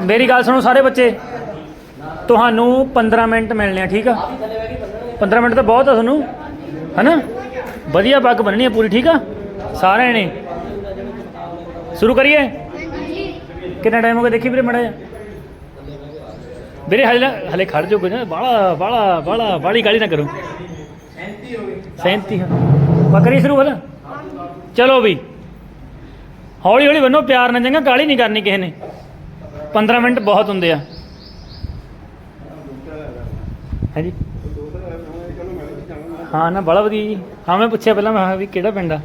ਮੇਰੀ ਗੱਲ ਸੁਣੋ ਸਾਰੇ ਬੱਚੇ। ਤੁਹਾਨੂੰ 15 ਮਿੰਟ ਮਿਲਣੇ ਆ, ਠੀਕ ਆ? 15 ਮਿੰਟ ਤਾਂ ਬਹੁਤ ਆ ਤੁਹਾਨੂੰ, ਹੈਨਾ? ਵਧੀਆ ਪੱਗ ਬੰਨਣੀ ਆ ਪੂਰੀ, ਠੀਕ ਆ? ਸਾਰਿਆਂ ਨੇ। ਸ਼ੁਰੂ ਕਰੀਏ? ਕਿੰਨਾ ਟਾਈਮ ਹੋ ਗਿਆ ਦੇਖੀ ਵੀਰੇ ਮੜਾ ਜਾ ਵੀਰੇ ਹਲੇ ਹਲੇ ਖੜ ਜਾਓ ਨਾ ਬਾਲਾ ਬਾਲਾ ਬਾਲਾ ਬਾਲੀ ਗਾਲੀ ਨਾ ਕਰੋ। 37 ਹਾਂ ਬੱਕਰੀ ਸ਼ੁਰੂ ਹੋਲਾ। ਚਲੋ ਵੀ ਹੌਲੀ ਹੌਲੀ ਬੰਨੋ, ਪਿਆਰ ਨਾਲ ਚੰਗਾ, ਗਾਲੀ ਨਹੀਂ ਕਰਨੀ ਕਿਸੇ ਨੇ। 15 ਮਿੰਟ ਬਹੁਤ ਹੁੰਦੇ ਆ। ਹਾਂਜੀ। ਹਾਂ, ਨਾ, ਬੜਾ ਵਧੀਆ ਜੀ। ਹਾਂ, ਮੈਂ ਪੁੱਛਿਆ ਪਹਿਲਾਂ, ਮੈਂ ਕਿਹਾ ਵੀ ਕਿਹੜਾ ਪਿੰਡ ਆ?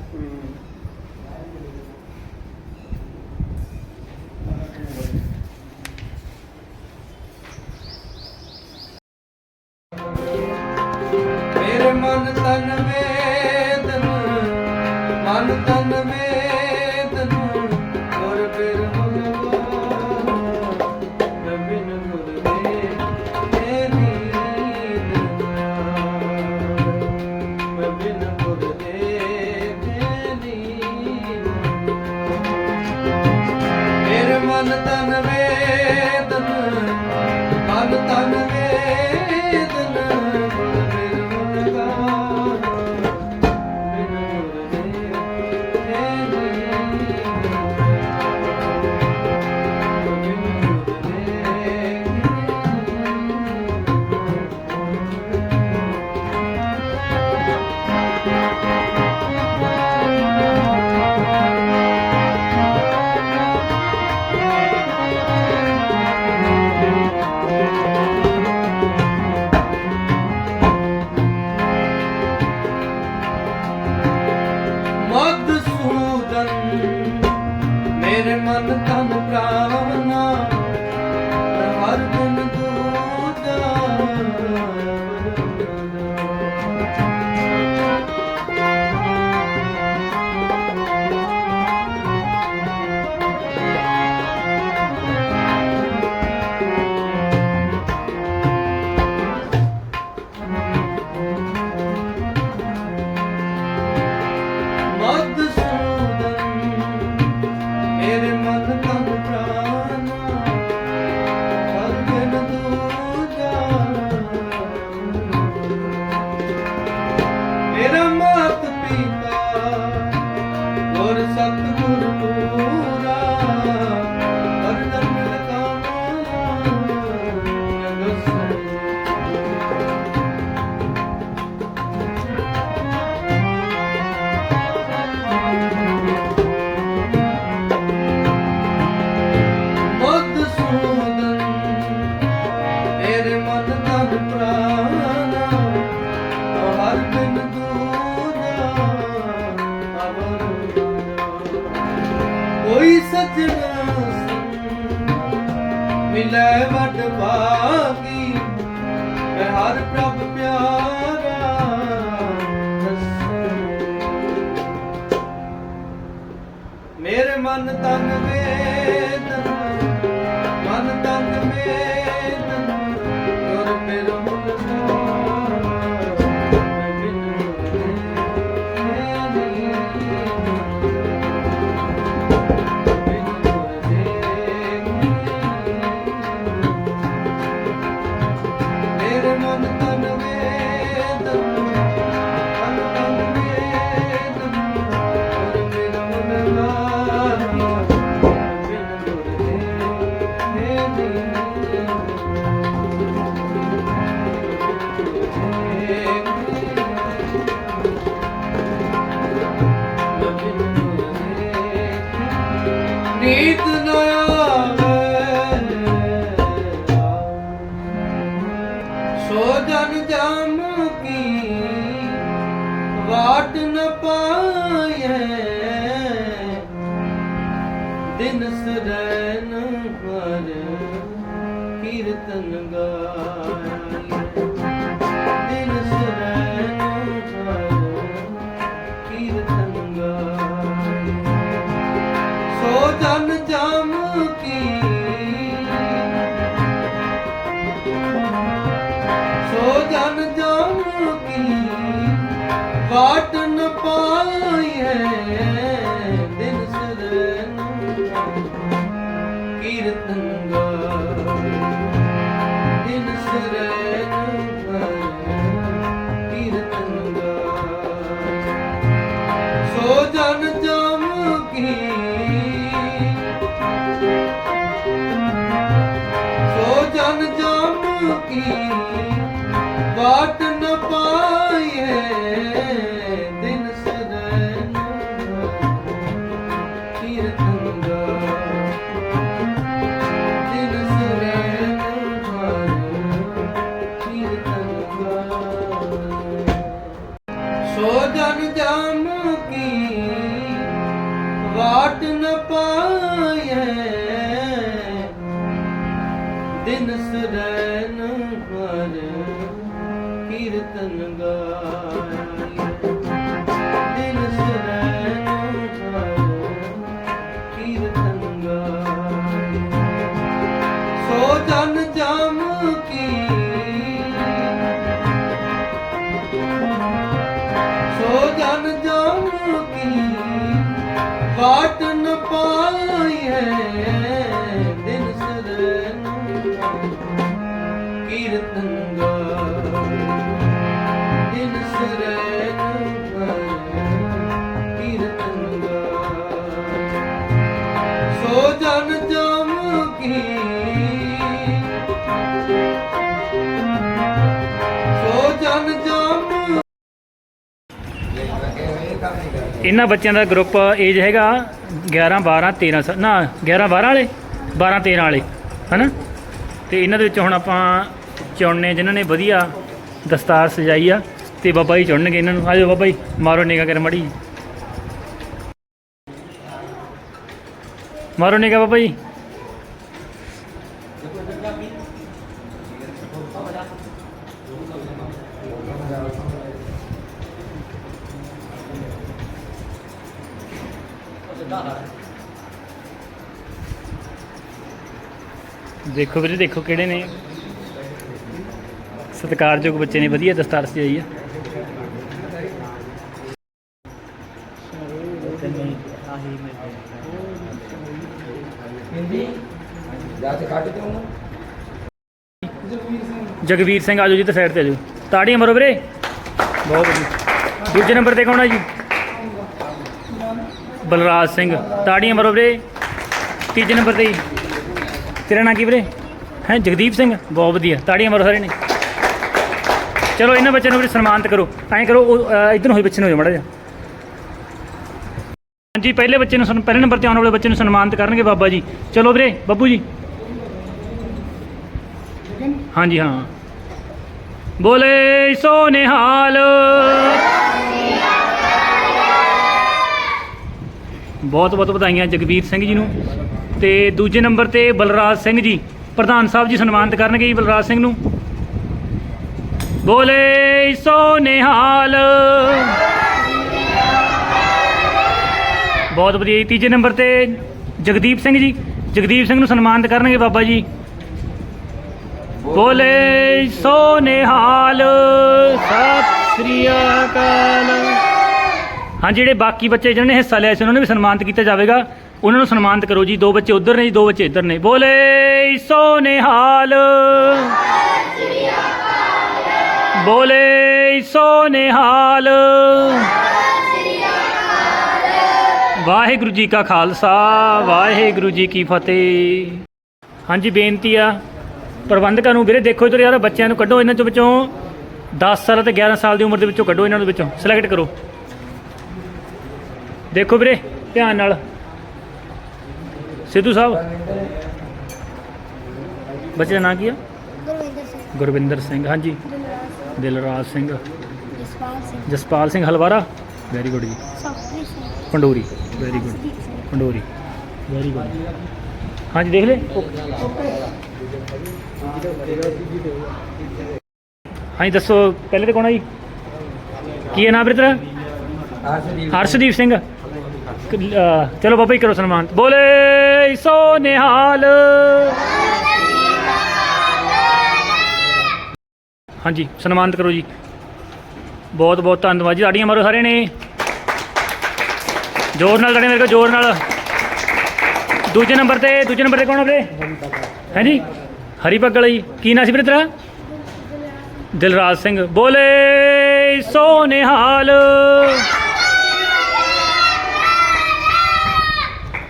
ਮਧਸੂਦਨ ਮੇਰੇ ਮਨ ਤਨ ਮਨ ਤਨ ਵੇਦਨ ਵਾਟ ਨ ਪਾਏ ਦਿਨ ਸਰੈਨ ਬਾਟ ਨ ਪਾਈਏ, ਦਿਨ ਸਦਨ ਕੀਰਤਨ ਗਾ ਦਿਨ ਸਦਨ ਕੀਰਤਨ ਗਾ ਸੋ ਜਨ ਜਮ ਕੀ ਵਾਟ ਨ ਪਾਈਏ, ਦਿਨ ਸਰੈਨ ਹਰ ਕੀਰਤਨ ਗਾਏ ਕੀਰਤਨ ਗਾ ਦਿਨ ਸਰਨ ਕੀਰਤਨ ਗਾ ਸੋ ਜਨ ਜਮ ਕੀ ਸੋ ਜਨ ਜਮ ਇਹਨਾਂ ਬੱਚਿਆਂ ਦਾ ਗਰੁੱਪ ਏਜ ਹੈਗਾ 11 12 13 ਨਾ 11 12 ਵਾਲੇ 12 13 ਵਾਲੇ, ਹਨਾ? ਤੇ ਇਹਨਾਂ ਦੇ ਵਿੱਚ ਹੁਣ ਆਪਾਂ ਚੁਣਨੇ, ਜਿਨ੍ਹਾਂ ਨੇ ਵਧੀਆ ਦਸਤਾਰ ਸਜਾਈ ਆ ਤੇ ਬਾਬਾ ਜੀ ਚੁਣਨਗੇ ਇਹਨਾਂ ਨੂੰ। ਆਜੋ ਬਾਬਾ ਜੀ, ਮਾਰੋ ਨਿਗਾ ਕਰ ਮੜੀ ਮਾਰੋ ਨਿਗਾ ਬਾਬਾ ਜੀ। ਦੇਖੋ ਵੀਰੇ, ਦੇਖੋ ਕਿਹੜੇ ਨੇ। ਸਤਿਕਾਰਯੋਗ ਬੱਚੇ ਨੇ, ਵਧੀਆ ਦਸਤਾਰ ਸਜਾਈ ਆ। ਜਗਵੀਰ ਸਿੰਘ, ਆਜੋ ਜੀ ਤੇ ਸਾਈਡ ਤੇ ਆਜੋ। ਤਾੜੀਆਂ ਮਾਰੋ ਵੀਰੇ। ਬਹੁਤ ਵਧੀਆ। ਦੂਜੇ ਨੰਬਰ ਤੇ ਕੌਣ ਆ ਜੀ? ਬਲਰਾਜ ਸਿੰਘ। ਤਾੜੀਆਂ ਮਾਰੋ ਵੀਰੇ। ਤੀਜੇ ਨੰਬਰ ਤੇ ਜੀ। ਤੇਰਾ ਨਾਂ ਕੀ ਵੀਰੇ? ਹੈ, ਜਗਦੀਪ ਸਿੰਘ? ਬਹੁਤ ਵਧੀਆ। ਤਾੜੀਆਂ ਮਾਰੋ ਸਾਰੇ ਨੇ। ਚਲੋ ਇਹਨਾਂ ਬੱਚਿਆਂ ਨੂੰ ਵੀ ਸਨਮਾਨਿਤ ਕਰੋ। ਐਂ ਕਰੋ ਉਹ, ਇੱਧਰ ਨੂੰ ਹੋਈ ਪਿੱਛੇ ਨੂੰ ਹੋ ਜਾ ਮੜਾ ਜਾ ਹਾਂਜੀ ਪਹਿਲੇ ਬੱਚੇ ਨੂੰ ਸਨ- ਪਹਿਲੇ ਨੰਬਰ ਤੇ ਆਉਣ ਵਾਲੇ ਬੱਚੇ ਨੂੰ ਸਨਮਾਨਿਤ ਕਰਨਗੇ ਬਾਬਾ ਜੀ। ਚਲੋ ਵੀਰੇ ਬੱਬੂ ਜੀ। ਹਾਂਜੀ ਹਾਂ। ਬੋਲੇ ਸੋ ਨਿਹਾਲ ਬਹੁਤ ਬਹੁਤ ਵਧਾਈਆਂ ਜਗਵੀਰ ਸਿੰਘ ਜੀ ਨੂੰ। ਤੇ ਦੂਜੇ ਨੰਬਰ ਤੇ ਬਲਰਾਜ ਸਿੰਘ ਜੀ। ਪ੍ਰਧਾਨ ਸਾਹਿਬ ਜੀ ਸਨਮਾਨਿਤ ਕਰਨਗੇ ਜੀ ਬਲਰਾਜ ਸਿੰਘ ਨੂੰ। ਬੋਲੇ ਸੋ ਨਿਹਾਲ ਬਹੁਤ ਵਧੀਆ ਜੀ, ਤੀਜੇ ਨੰਬਰ ਤੇ ਜਗਦੀਪ ਸਿੰਘ ਜੀ। ਜਗਦੀਪ ਸਿੰਘ ਨੂੰ ਸਨਮਾਨਿਤ ਕਰਨਗੇ ਬਾਬਾ ਜੀ। ਬੋਲੇ ਸੋ ਨਿਹਾਲ ਸਤਿ ਸ੍ਰੀ ਅਕਾਲ। ਹਾਂ ਜਿਹੜੇ ਬਾਕੀ ਬੱਚੇ ਜਿਹਨਾਂ ਨੇ ਹਿੱਸਾ ਲਿਆ ਸੀ, ਉਹਨਾਂ ਨੂੰ ਵੀ ਸਨਮਾਨਿਤ ਕੀਤਾ ਜਾਵੇਗਾ। ਉਹਨਾਂ ਨੂੰ ਸਨਮਾਨਿਤ ਕਰੋ ਜੀ, ਦੋ ਬੱਚੇ ਉਧਰ ਨੇ ਜੀ, ਦੋ ਬੱਚੇ ਇੱਧਰ ਨੇ। ਬੋਲੇ ਸੋ ਨਿਹਾਲ ਬੋਲੇ ਸੋ ਨਿਹਾਲ ਵਾਹਿਗੁਰੂ ਜੀ ਕਾ ਖਾਲਸਾ ਵਾਹਿਗੁਰੂ ਜੀ ਕੀ ਫਤਿਹ। ਹਾਂਜੀ ਬੇਨਤੀ ਆ ਪ੍ਰਬੰਧਕਾਂ ਨੂੰ ਵੀਰੇ ਦੇਖੋ ਇਧਰ ਯਾਰ ਬੱਚਿਆਂ ਨੂੰ ਕੱਢੋ ਇਹਨਾਂ ਚੋਂ ਵਿੱਚੋਂ। 10 ਸਾਲ ਤੇ 11 ਸਾਲ ਦੀ ਉਮਰ ਦੇ ਵਿੱਚੋਂ ਕੱਢੋ ਇਹਨਾਂ ਨੂੰ ਵਿੱਚੋਂ ਸਿਲੈਕਟ ਕਰੋ। ਦੇਖੋ ਵੀਰੇ ਧਿਆਨ ਨਾਲ। ਸਿੱਧੂ ਸਾਹਿਬ। ਬੱਚੇ ਦਾ ਨਾਂ ਕੀ ਆ? ਗੁਰਵਿੰਦਰ ਸਿੰਘ। ਗੁਰਵਿੰਦਰ ਸਿੰਘ ਹਾਂਜੀ। ਦਿਲਰਾਜ ਸਿੰਘ। ਜਸਪਾਲ ਸਿੰਘ। ਜਸਪਾਲ ਸਿੰਘ ਹਲਵਾਰਾ? ਵੈਰੀ ਗੁੱਡ ਜੀ। Saukhi Singh Pandori. Very good Pandori. Very good ਹਾਂਜੀ ਦੇਖ ਲੈ। ਹਾਂਜੀ ਦੱਸੋ ਪਹਿਲੇ ਤੇ ਕੌਣ ਆ ਜੀ? ਕੀ ਹੈ ਨਾਮ ਵੀਰੇ ਤੇਰਾ? ਹਰਸ਼ਦੀਪ ਸਿੰਘ। ਕ- ਅਹ ਚਲੋ ਬਾਬਾ ਜੀ ਕਰੋ ਸਨਮਾਨ। ਬੋਲੇ ਸੋ ਨਿਹਾਲ ਹਾਂਜੀ, ਸਨਮਾਨਿਤ ਕਰੋ ਜੀ। ਬਹੁਤ ਬਹੁਤ ਧੰਨਵਾਦ ਜੀ। ਤਾੜੀਆਂ ਮਾਰੋ ਸਾਰੇ ਨੇ। ਜ਼ੋਰ ਨਾਲ ਤਾੜੀਆਂ ਮੇਰੇ ਕੋਲ ਜ਼ੋਰ ਨਾਲ। ਦੂਜੇ ਨੰਬਰ ਤੇ, ਦੂਜੇ ਨੰਬਰ ਤੇ ਕੌਣ ਆ ਵੀਰੇ? ਹੈ ਜੀ ਹਰੀ ਪੱਗਲ ਜੀ। ਕੀ ਨਾਂ ਸੀ ਵੀਰੇ ਤੇਰਾ? ਦਿਲਰਾਜ ਸਿੰਘ। ਬੋਲੇ ਸੋ ਨਿਹਾਲ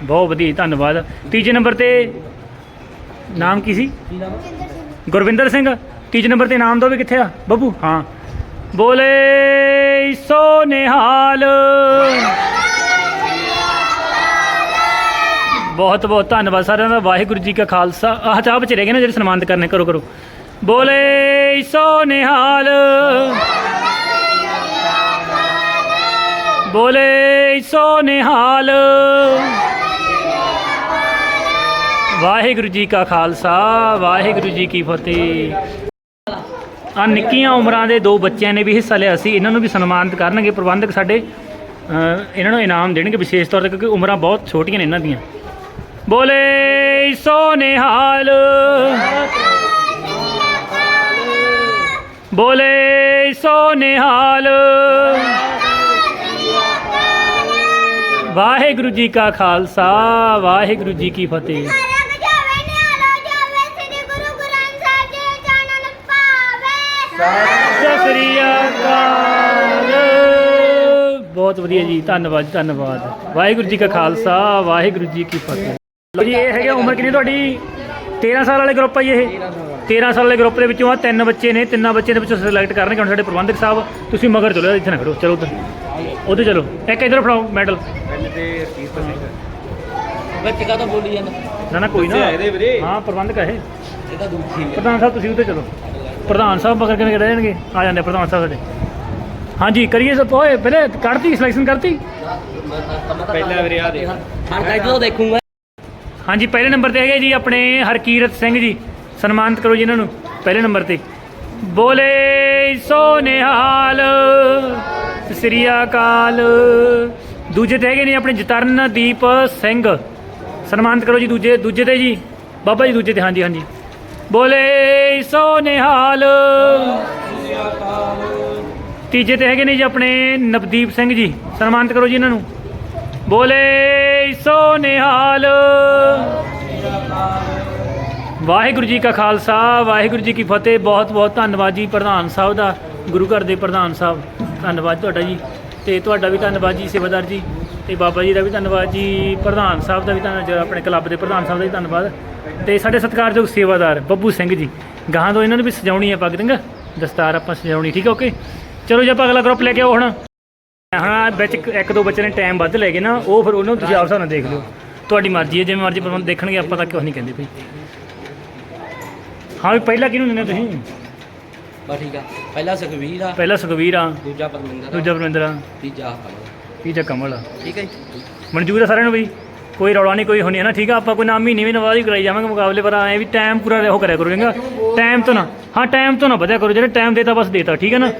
ਬਹੁਤ ਵਧੀਆ, ਧੰਨਵਾਦ। ਤੀਜੇ ਨੰਬਰ ਤੇ ਨਾਮ ਕੀ ਸੀ? ਗੁਰਵਿੰਦਰ ਸਿੰਘ। ਤੀਜੇ ਨੰਬਰ ਤੇ ਨਾਮ ਦੋ ਵੀ ਕਿੱਥੇ ਆ? ਬੱਬੂ? ਹਾਂ। ਬੋਲੇ ਸੋ ਨਿਹਾਲ। ਬਹੁਤ ਬਹੁਤ ਧੰਨਵਾਦ ਸਾਰਿਆਂ ਦਾ। ਵਾਹਿਗੁਰੂ ਜੀ ਕਾ ਖਾਲਸਾ। ਆਹ ਚਾਹ ਬਚ ਰਹਿ ਗਏ ਨਾ ਜਿਹੜੇ ਸਨਮਾਨਿਤ ਕਰਨੇ। ਕਰੋ ਕਰੋ। ਬੋਲੇ ਸੋ ਨਿਹਾਲ। ਬੋਲੇ ਸੋ ਨਿਹਾਲ। ਵਾਹਿਗੁਰੂ ਜੀ ਕਾ ਖਾਲਸਾ। ਵਾਹਿਗੁਰੂ ਜੀ ਕੀ ਫਤਿਹ। ਆ ਨਿੱਕੀਆਂ ਉਮਰਾਂ ਦੇ ਦੋ ਬੱਚਿਆਂ ਨੇ ਵੀ ਹਿੱਸਾ ਲਿਆ ਸੀ। ਇਹਨਾਂ ਨੂੰ ਵੀ ਸਨਮਾਨਿਤ ਕਰਨਗੇ। ਪ੍ਰਬੰਧਕ ਸਾਡੇ ਇਹਨਾਂ ਨੂੰ ਇਨਾਮ ਦੇਣਗੇ ਵਿਸ਼ੇਸ਼ ਤੌਰ ਤੇ ਕਿਉਂਕਿ ਉਮਰਾਂ ਬਹੁਤ ਛੋਟੀਆਂ ਨੇ ਇਹਨਾਂ ਦੀਆਂ। ਬੋਲੇ ਸੋ ਨਿਹਾਲ ਬੋਲੇ ਸੋ ਨਿਹਾਲ ਵਾਹਿਗੁਰੂ ਜੀ ਕਾ ਖਾਲਸਾ, ਵਾਹਿਗੁਰੂ ਜੀ ਕੀ ਫਤਿਹ। ਸਤਿ ਸ੍ਰੀ ਅਕਾਲ। ਬਹੁਤ ਵਧੀਆ ਜੀ ਧੰਨਵਾਦ ਧੰਨਵਾਦ। ਵਾਹਿਗੁਰੂ ਜੀ ਕਾ ਖਾਲਸਾ ਵਾਹਿਗੁਰੂ ਜੀ ਕੀ ਫਤਿਹ। ਲਓ ਜੀ ਇਹ ਹੈਗੇ ਉਮਰ ਕਿੰਨੀ ਤੁਹਾਡੀ? 13 ਸਾਲ ਵਾਲੇ ਗਰੁੱਪ ਆ ਜੀ ਇਹ। 13 ਸਾਲ ਵਾਲੇ ਗਰੁੱਪ ਦੇ ਵਿੱਚੋਂ ਆ ਤਿੰਨ ਬੱਚੇ ਨੇ ਤਿੰਨਾਂ ਬੱਚੇ ਦੇ ਵਿੱਚੋਂ ਸਿਲੈਕਟ ਕਰਨਗੇ ਹੁਣ ਸਾਡੇ ਪ੍ਰਬੰਧਕ ਸਾਹਿਬ। ਤੁਸੀਂ ਮਗਰ ਚਲੋ ਇੱਥੇ ਨਾ ਖੜੋ ਚਲੋ ਉੱਧਰ। ਉੱਧਰ ਚਲੋ। ਇੱਕ ਇੱਧਰ ਫੜਾਓ ਮੈਡਲ। ਬੱਚੇ ਕਾ ਤਾਂ ਬੋਲੀ ਜਾਂਦਾ। ਨਾ ਨਾ ਕੋਈ ਨਾ। ਇਹਦੇ ਵੀਰੇ। ਹਾਂ ਪ੍ਰਬੰਧਕ ਆ ਇਹ। ਤਾਂ ਦੁਖੀ ਪ੍ਰਧਾਨ ਸਾਹਿਬ ਤੁਸੀਂ ਉੱਤੇ ਚਲੋ। ਪ੍ਰਧਾਨ ਸਾਹਿਬ ਮਗਰ ਕਿਵੇਂ ਰਹਿ ਜਾਣਗੇ ਆ ਜਾਂਦੇ ਪ੍ਰਧਾਨ ਸਾਹਿਬ ਸਾਡੇ। ਹਾਂਜੀ ਕਰੀਏ ਸਭ ਓਏ ਪਹਿਲੇ ਕੱਢਤੀ ਸਿਲੈਕਸ਼ਨ ਕਰਤੀ? ਪਹਿਲਾ ਵੀਰੇ ਆ ਦੇ ਕਾਇਦ ਤੋਂ ਦੇਖੂੰਗਾ। ਹਾਂਜੀ ਪਹਿਲੇ ਨੰਬਰ ਤੇ ਹੈਗੇ ਜੀ ਆਪਣੇ ਹਰਕੀਰਤ ਸਿੰਘ ਜੀ। ਸਨਮਾਨਿਤ ਕਰੋ ਜੀ ਇਹਨਾਂ ਨੂੰ ਪਹਿਲੇ ਨੰਬਰ ਤੇ। ਬੋਲੇ ਸੋ ਨਿਹਾਲ ਸ੍ਰੀ ਅਕਾਲ। ਦੂਜੇ ਤੇ ਹੈਗੇ ਨੇ ਆਪਣੇ ਜਤਰਨਦੀਪ ਸਿੰਘ। ਸਨਮਾਨਿਤ ਕਰੋ ਜੀ ਦੂਜੇ ਦੂਜੇ ਤੇ ਜੀ। ਬਾਬਾ ਜੀ ਦੂਜੇ ਤੇ ਹਾਂਜੀ ਹਾਂਜੀ। ਬੋਲੇ ਸੋ ਨਿਹਾਲ ਤੀਜੇ ਤੇ ਹੈਗੇ ਨੇ ਜੀ ਆਪਣੇ ਨਵਦੀਪ ਸਿੰਘ ਜੀ। ਸਨਮਾਨਿਤ ਕਰੋ ਜੀ ਇਹਨਾਂ ਨੂੰ। ਬੋਲੇ ਸੋ ਨਿਹਾਲ ਵਾਹਿਗੁਰੂ ਜੀ ਕਾ ਖਾਲਸਾ, ਵਾਹਿਗੁਰੂ ਜੀ ਕੀ ਫਤਿਹ। ਬਹੁਤ ਬਹੁਤ ਧੰਨਵਾਦ ਜੀ ਪ੍ਰਧਾਨ ਸਾਹਿਬ ਦਾ, ਗੁਰੂ ਘਰ ਦੇ ਪ੍ਰਧਾਨ ਸਾਹਿਬ। ਧੰਨਵਾਦ ਤੁਹਾਡਾ ਜੀ। ਤੇ ਤੁਹਾਡਾ ਵੀ ਧੰਨਵਾਦ ਜੀ, ਸੇਵਾਦਾਰ ਜੀ। ਤੇ ਬਾਬਾ ਜੀ ਦਾ ਵੀ ਧੰਨਵਾਦ ਜੀ। ਪ੍ਰਧਾਨ ਸਾਹਿਬ ਦਾ ਵੀ ਧੰਨਵਾਦ ਆਪਣੇ ਕਲੱਬ ਦੇ ਪ੍ਰਧਾਨ ਸਾਹਿਬ ਦਾ ਵੀ ਧੰਨਵਾਦ। ਤੇ ਸਾਡੇ ਸਤਿਕਾਰਯੋਗ ਸੇਵਾਦਾਰ ਬੱਬੂ ਸਿੰਘ ਜੀ ਗਾਹਾਂ ਤੋਂ ਇਹਨਾਂ ਨੂੰ ਵੀ ਸਜਾਉਣੀ ਹੈ ਪੱਗ ਦਸਤਾਰ ਆਪਾਂ ਸਜਾਉਣੀ ਠੀਕ ਹੈ ਓਕੇ? ਚਲੋ ਜੀ ਆਪਾਂ ਅਗਲਾ ਗਰੁੱਪ ਲੈ ਕੇ ਆਓ ਹੁਣ। ਹਾਂ ਵਿੱਚ ਇੱਕ- ਇੱਕ ਦੋ ਬੱਚੇ ਨੇ ਟਾਈਮ ਵੱਧ ਲੈ ਗਏ ਨਾ ਉਹ ਫਿਰ ਉਹਨਾਂ ਨੂੰ ਤੁਸੀਂ ਆਪ ਹਿਸਾਬ ਨਾਲ ਦੇਖ ਲਿਓ। ਤੁਹਾਡੀ ਮਰਜ਼ੀ ਹੈ ਜਿਵੇਂ ਮਰਜ਼ੀ ਪ੍ਰਬੰਧ ਦੇਖਣਗੇ ਆਪਾਂ ਤਾਂ ਕੁਝ ਨਹੀਂ ਕਹਿੰਦੇ ਭਈ ਹਾਂ ਵੀ ਪਹਿਲਾਂ ਕਿਹਨੂੰ ਦਿੰਦੇ ਤੁਸੀਂ? ਬਸ ਠੀਕ ਆ। ਪਹਿਲਾ ਸੁਖਵੀਰ ਆ ਪਹਿਲਾ ਸੁਖਵੀਰ ਆ ਦੂਜਾ ਪਰਮਿੰਦਰ ਆ ਦੂਜਾ ਪਰਮਿੰਦਰ ਆ। ਤੀਜਾ ਕਮਲ ਤੀਜਾ ਕਮਲ ਆ। ਠੀਕ ਹੈ ਜੀ। ਮਨਜ਼ੂਰ ਆ ਸਾਰਿਆਂ ਨੂੰ ਬਈ? ਕੋਈ ਰੌਲਾ ਨਹੀਂ, ਕੋਈ ਹੋਣੀ ਹੈ ਨਾ, ਠੀਕ ਆ? ਆਪਾਂ ਕੋਈ ਨਾ ਮਹੀਨੇ ਮਹੀਨੇ ਬਾਅਦ ਹੀ ਕਰਾਈ ਜਾਵਾਂਗੇ ਮੁਕਾਬਲੇ, ਪਰ ਐ ਵੀ ਟਾਈਮ ਪੂਰਾ ਉਹ ਕਰਿਆ ਕਰੋ ਟਾਈਮ ਤੋਂ ਨਾ, ਹਾਂ ਟਾਈਮ ਤੋਂ ਨਾ ਵਧਿਆ ਕਰੋ, ਜਿਹੜੇ ਟਾਈਮ ਦੇਤਾ ਬਸ ਦੇਤਾ, ਠੀਕ ਹੈ ਨਾ?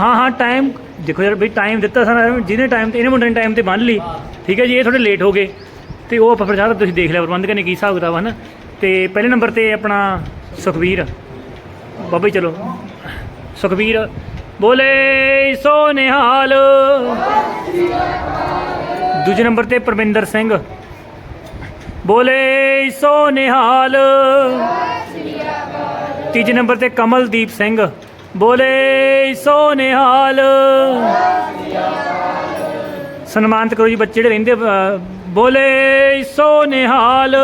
ਹਾਂ ਹਾਂ ਟਾਈਮ ਦੇਖੋ ਯਾਰ ਬਈ ਟਾਈਮ ਦਿੱਤਾ ਸਾਰਾ, ਜਿਹਨੇ ਟਾਈਮ ਤੇ, ਇਹਨੇ ਮੁੰਡੇ ਨੇ ਟਾਈਮ ਤੇ ਬੰਨ ਲਈ, ਠੀਕ ਹੈ ਜੀ, ਇਹ ਥੋੜੇ ਲੇਟ ਹੋ ਗਏ। ਤੇ ਉਹ ਆਪਾਂ ਫਿਰ ਸਾਰਾ ਤੁਸੀਂ ਦੇਖ ਲਿਆ, ਪ੍ਰਬੰਧਕ ਨੇ ਕੀ ਹਿਸਾਬ ਕਿਤਾਬ ਹੈ ਨਾ? ਤੇ ਪਹਿਲੇ ਨੰਬਰ ਤੇ ਆਪਣਾ ਸੁਖਵੀਰ ਬਾਬਾ ਜੀ ਚਲੋ। ਸੁਖਵੀਰ ਬੋਲੇ ਸੋ ਨਿਹਾਲ ਦੂਜੇ ਨੰਬਰ ਤੇ ਪਰਮਿੰਦਰ ਸਿੰਘ। ਬੋਲੇ ਸੋ ਨਿਹਾਲ ਤੀਜੇ ਨੰਬਰ ਤੇ ਕਮਲਦੀਪ ਸਿੰਘ। ਬੋਲੇ ਸੋ ਨਿਹਾਲ ਸਨਮਾਨਿਤ ਕਰੋ ਜੀ ਬੱਚੇ ਜਿਹੜੇ ਰਹਿੰਦੇ ਬੋਲੇ ਸੋ ਨਿਹਾਲ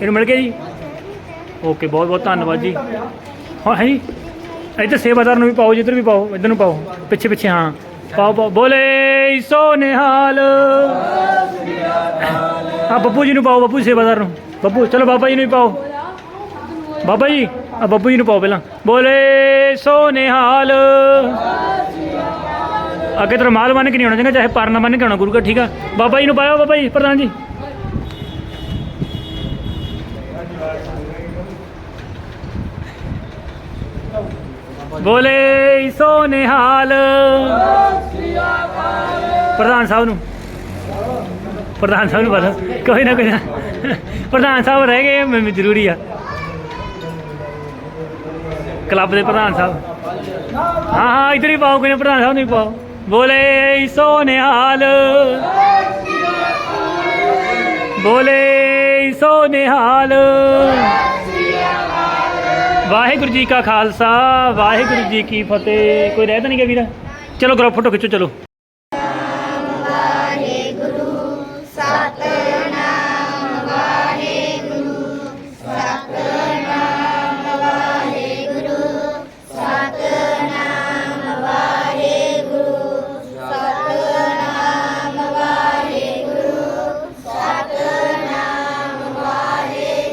ਇਹਨੂੰ ਮਿਲ ਗਿਆ ਜੀ। ਓਕੇ, ਬਹੁਤ ਬਹੁਤ ਧੰਨਵਾਦ ਜੀ। ਹਾਂ, ਹੈ ਜੀ। ਇੱਧਰ ਸੇਵਾਦਾਰ ਨੂੰ ਵੀ ਪਾਓ, ਜਿੱਧਰ ਵੀ ਪਾਓ, ਇੱਧਰ ਨੂੰ ਪਾਓ। ਪਿੱਛੇ ਪਿੱਛੇ, ਹਾਂ। ਪਾਓ ਪਾਓ ਬੋਲੇ ਸੋ ਨਿਹਾਲ। ਆ ਬੱਬੂ ਜੀ ਨੂੰ ਪਾਓ, ਬੱਬੂ ਜੀ ਸੇਵਾਦਾਰ ਨੂੰ। ਬੱਬੂ, ਚਲੋ ਬਾਬਾ ਜੀ ਨੂੰ ਵੀ ਪਾਓ। ਬਾਬਾ ਜੀ ਆ ਬੱਬੂ ਜੀ ਨੂੰ ਪਾਓ ਪਹਿਲਾਂ। ਬੋਲੇ ਸੋ ਨਿਹਾਲ। ਅੱਗੇ ਤੇਰਾ ਮਾਲ ਬੰਨ ਕੇ ਨਹੀਂ ਹੋਣਾ ਚਾਹੀਦਾ ਚਾਹੇ ਪਰਨਾ ਬੰਨ ਕੇ ਹੋਣਾ ਗੁਰੂ ਘਰ, ਠੀਕ ਆ? ਬਾਬਾ ਜੀ ਨੂੰ ਪਾਇਓ, ਬਾਬਾ ਜੀ, ਪ੍ਰਧਾਨ ਜੀ। ਬੋਲੇ ਸੋ ਨਿਹਾਲ ਪ੍ਰਧਾਨ ਸਾਹਿਬ ਨੂੰ। ਪ੍ਰਧਾਨ ਸਾਹਿਬ ਨੂੰ ਪਤਾ ਕੋਈ ਨਾ ਕੋਈ ਨਾ। ਪ੍ਰਧਾਨ ਸਾਹਿਬ ਰਹਿ ਗਏ ਮੈਨੂੰ ਜ਼ਰੂਰੀ ਆ। ਕਲੱਬ ਦੇ ਪ੍ਰਧਾਨ ਸਾਹਿਬ। ਹਾਂ ਹਾਂ, ਇਧਰ ਹੀ ਪਾਓ, ਕੋਈ ਨਾ, ਪ੍ਰਧਾਨ ਸਾਹਿਬ ਨੂੰ ਪਾਓ। ਬੋਲੇ ਸੋ ਨਿਹਾਲ ਬੋਲੇ ਸੋ ਨਿਹਾਲ ਵਾਹਿਗੁਰੂ ਜੀ ਕਾ ਖਾਲਸਾ, ਵਾਹਿਗੁਰੂ ਜੀ ਕੀ ਫਤਿਹ। ਕੋਈ ਰਹਿ ਤਾਂ ਨਹੀਂ ਗਿਆ ਵੀਰਾ? ਚਲੋ ਗਰੁੱਪ ਫੋਟੋ ਖਿੱਚੋ, ਚਲੋ।